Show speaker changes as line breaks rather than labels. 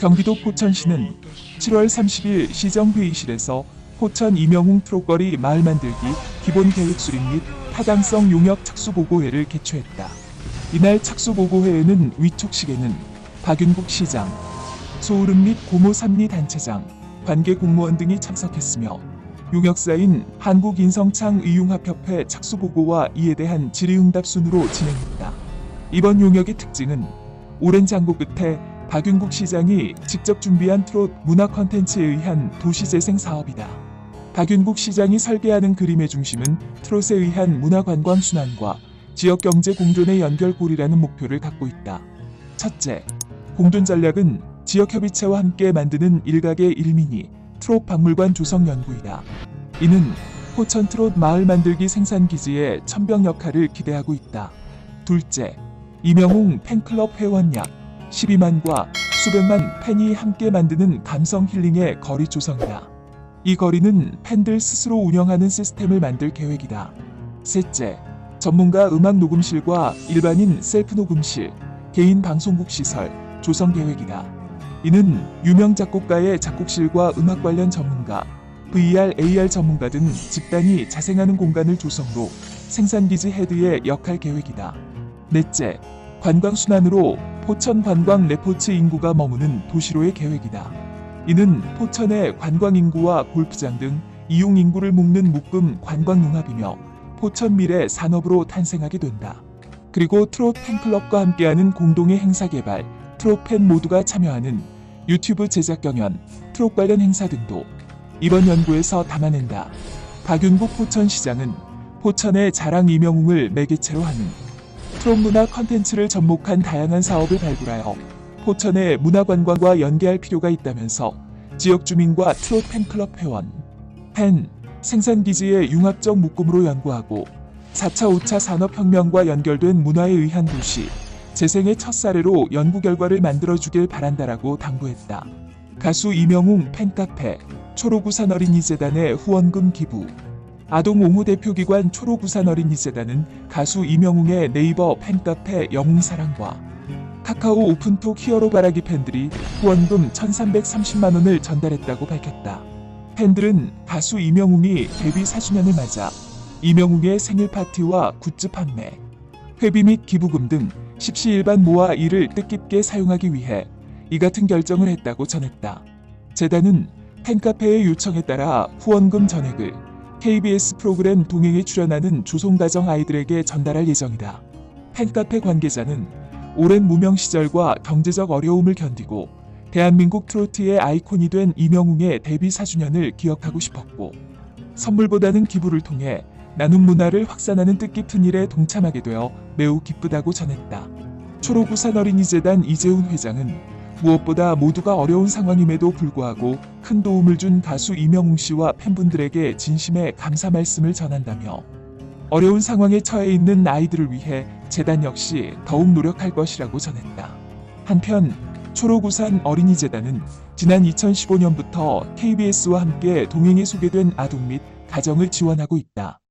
경기도 포천시는 7월 30일 시정회의실에서 포천 이명웅 트롯거리 마을 만들기 기본 계획 수립 및 타당성 용역 착수보고회를 개최했다. 이날 착수보고회에는 위촉식에는 박윤국 시장, 소우름 및 고모 삼리 단체장, 관계 공무원 등이 참석했으며 용역사인 한국인성창 의융합협회 착수보고와 이에 대한 질의응답 순으로 진행했다. 이번 용역의 특징은 오랜 장고 끝에 박윤국 시장이 직접 준비한 트롯 문화 컨텐츠에 의한 도시재생 사업이다. 박윤국 시장이 설계하는 그림의 중심은 트롯에 의한 문화관광 순환과 지역 경제 공존의 연결고리라는 목표를 갖고 있다. 첫째, 공존 전략은 지역 협의체와 함께 만드는 일각의 일민이 트롯 박물관 조성 연구이다. 이는 포천 트롯 마을 만들기 생산 기지의 천병 역할을 기대하고 있다. 둘째, 이명웅 팬클럽 회원 약 12만과 수백만 팬이 함께 만드는 감성 힐링의 거리 조성이다. 이 거리는 팬들 스스로 운영하는 시스템을 만들 계획이다. 셋째, 전문가 음악 녹음실과 일반인 셀프 녹음실, 개인 방송국 시설 조성 계획이다. 이는 유명 작곡가의 작곡실과 음악 관련 전문가, VR, AR 전문가 등 집단이 자생하는 공간을 조성으로 생산기지 헤드의 역할 계획이다. 넷째, 관광 순환으로 포천 관광 레포츠 인구가 머무는 도시로의 계획이다. 이는 포천의 관광 인구와 골프장 등 이용 인구를 묶는 묶음 관광 융합이며 포천 미래 산업으로 탄생하게 된다. 그리고 트롯 팬클럽과 함께하는 공동의 행사 개발, 트롯 팬 모두가 참여하는 유튜브 제작 경연, 트롯 관련 행사 등도 이번 연구에서 담아낸다. 박윤국 포천시장은 포천의 자랑 이명웅을 매개체로 하는 트롯 문화 컨텐츠를 접목한 다양한 사업을 발굴하여 포천의 문화관광과 연계할 필요가 있다면서 지역 주민과 트롯 팬클럽 회원, 팬, 생산기지의 융합적 묶음으로 연구하고 4차 5차 산업혁명과 연결된 문화에 의한 도시, 재생의 첫 사례로 연구 결과를 만들어주길 바란다라고 당부했다. 가수 이명웅 팬카페, 초로구산 어린이재단의 후원금 기부, 아동 옹호 대표기관 초로구산 어린이재단은 가수 이명웅의 네이버 팬카페 영웅사랑과 카카오 오픈톡 히어로 바라기 팬들이 후원금 1330만 원을 전달했다고 밝혔다. 팬들은 가수 이명웅이 데뷔 4주년을 맞아 이명웅의 생일 파티와 굿즈 판매, 회비 및 기부금 등 십시일반 모아 이를 뜻깊게 사용하기 위해 이 같은 결정을 했다고 전했다. 재단은 팬카페의 요청에 따라 후원금 전액을 KBS 프로그램 동행에 출연하는 조송가정 아이들에게 전달할 예정이다. 팬카페 관계자는 오랜 무명 시절과 경제적 어려움을 견디고 대한민국 트로트의 아이콘이 된 이명웅의 데뷔 4주년을 기억하고 싶었고 선물보다는 기부를 통해 나눔 문화를 확산하는 뜻깊은 일에 동참하게 되어 매우 기쁘다고 전했다. 초로구산 어린이재단 이재훈 회장은 무엇보다 모두가 어려운 상황임에도 불구하고 큰 도움을 준 가수 이명웅 씨와 팬분들에게 진심의 감사 말씀을 전한다며 어려운 상황에 처해 있는 아이들을 위해 재단 역시 더욱 노력할 것이라고 전했다. 한편 초로구산 어린이재단은 지난 2015년부터 KBS와 함께 동행에 소개된 아동 및 가정을 지원하고 있다.